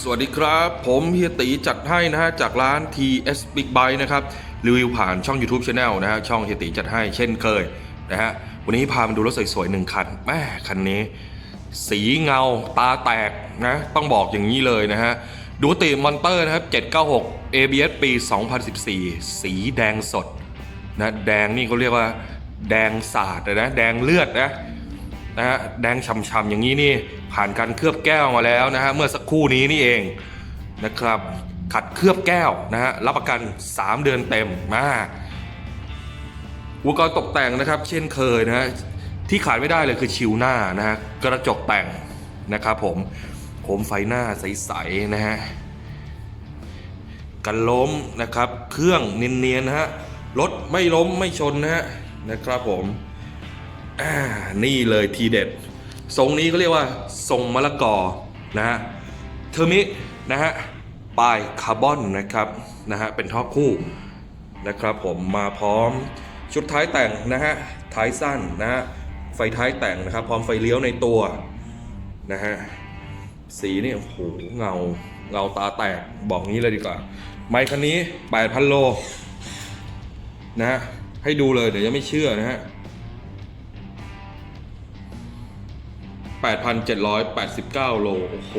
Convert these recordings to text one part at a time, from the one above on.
สวัสดีครับ ผมเฮียตีจัดให้นะฮะจากร้าน TS Big Bike นะครับรีวิวผ่านช่อง YouTube Channel นะฮะช่องเฮียตีจัดให้เช่นเคยนะฮะวันนี้พามาดูรถสวยๆหนึ่งคันแม่คันนี้ สีเงาตาแตกนะต้องบอกอย่างนี้เลยนะฮะดูติมอนเตอร์นะครับ 796 ABS ปี 2014 สีแดงสดนะแดงนี่เขาเรียกว่าแดงสาดนะแดงเลือดนะ นะฮะแดงฉ่ำๆอย่างนี้นี่ผ่านการเคลือบแก้วมาแล้วนะฮะเมื่อสักครู่นี้นี่เองนะครับ ขัดเคลือบแก้วนะฮะรับประกัน 3 เดือนเต็มมาอุปกรณ์ตกแต่งนะครับ เช่นเคยนะฮะที่ขาดไม่ได้เลยคือชิวหน้านะฮะกระจกแต่งนะครับผมโคมไฟหน้าใสๆนะฮะกันล้มนะครับ เครื่องเนียนๆนะฮะรถไม่ล้มไม่ชนนะฮะนะครับผม อ่านี่เลยทีเด็ด ทรงนี้ก็เรียกว่าทรงมะละกอนะฮะเทอร์มินะฮะปลายคาร์บอนนะครับนะฮะเป็นท่อคู่นะครับผมมาพร้อมชุดท้ายแต่งนะฮะท้ายสั้นนะฮะไฟท้ายแต่งนะครับพร้อมไฟเลี้ยวในตัวนะฮะสีนี่โอ้โหเงาเงาตาแตกบอกงี้เลยดีกว่า ไมค์คันนี้ 8,000 โลนะฮะให้ดูเลยเดี๋ยวยังไม่เชื่อนะฮะ 8,789 โล โอ้โห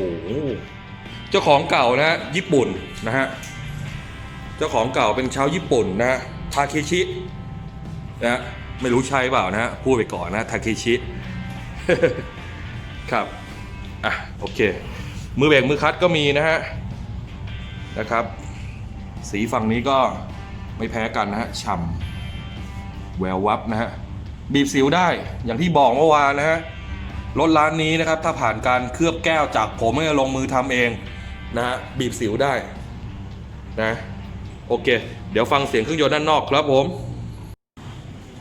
เจ้าของเก่านะฮะ ญี่ปุ่นนะฮะ เจ้าของเก่าเป็นชาวญี่ปุ่นนะฮะ ทาเคชินะฮะไม่รู้ใช่เปล่านะฮะ พูดไปก่อนนะ ทาเคชิ ครับ อะ โอเค มือเบรกมือคัดก็มีนะฮะ นะครับ สีฝั่งนี้ก็ไม่แพ้กันนะฮะ ฉ่ำแวววับนะฮะ บีบสิวได้ อย่างที่บอกเมื่อวานนะฮะ รถร้านนี้นะครับ ถ้าผ่านการเคลือบแก้วจากผมไม่ลงมือทำเองนะฮะบีบสิวได้นะโอเค เดี๋ยวฟังเสียงเครื่องยนต์ด้านนอกครับผม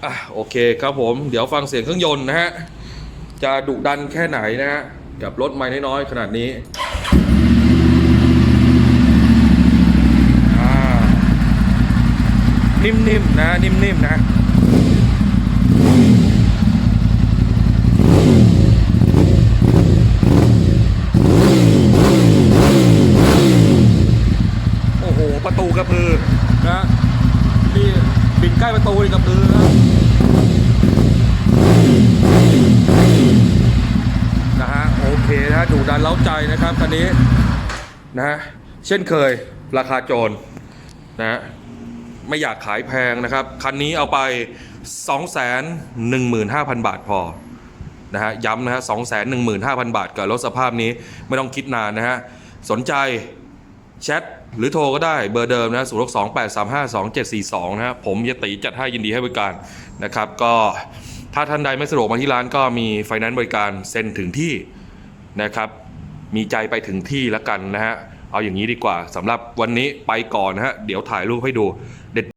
อะโอเคครับผม เดี๋ยวฟังเสียงเครื่องยนต์นะฮะจะดุดันแค่ไหนนะฮะกับรถไม่น้อยๆขนาดนี้นิ่มๆนะนิ่มๆนะ ประตูกระพือนะนี่บินใกล้ประตูกระพือนะนะฮะโอเคนะดูดันเล้าใจนะครับคันนี้นะเช่นเคยราคาโจรนะฮะไม่อยากขายแพงนะครับ คันนี้เอาไป 215,000 บาทพอนะฮะย้ำนะฮะ215,000 บาทกับรถสภาพนี้ไม่ต้องคิดนานนะฮะ สนใจ แชทหรือโทรก็ได้เบอร์เดิมนะ0 6 2 8 3 5 2 7 4 2นะฮะผมยติจัดให้ยินดีให้บริการนะครับ ก็ถ้าท่านใดไม่สะดวกมาที่ร้านก็มีไฟแนนซ์บริการเซ็นถึงที่นะครับ มีใจไปถึงที่แล้วกันนะฮะเอาอย่างนี้ดีกว่าสำหรับวันนี้ไปก่อนนะฮะเดี๋ยวถ่ายรูปให้ดูเด็ด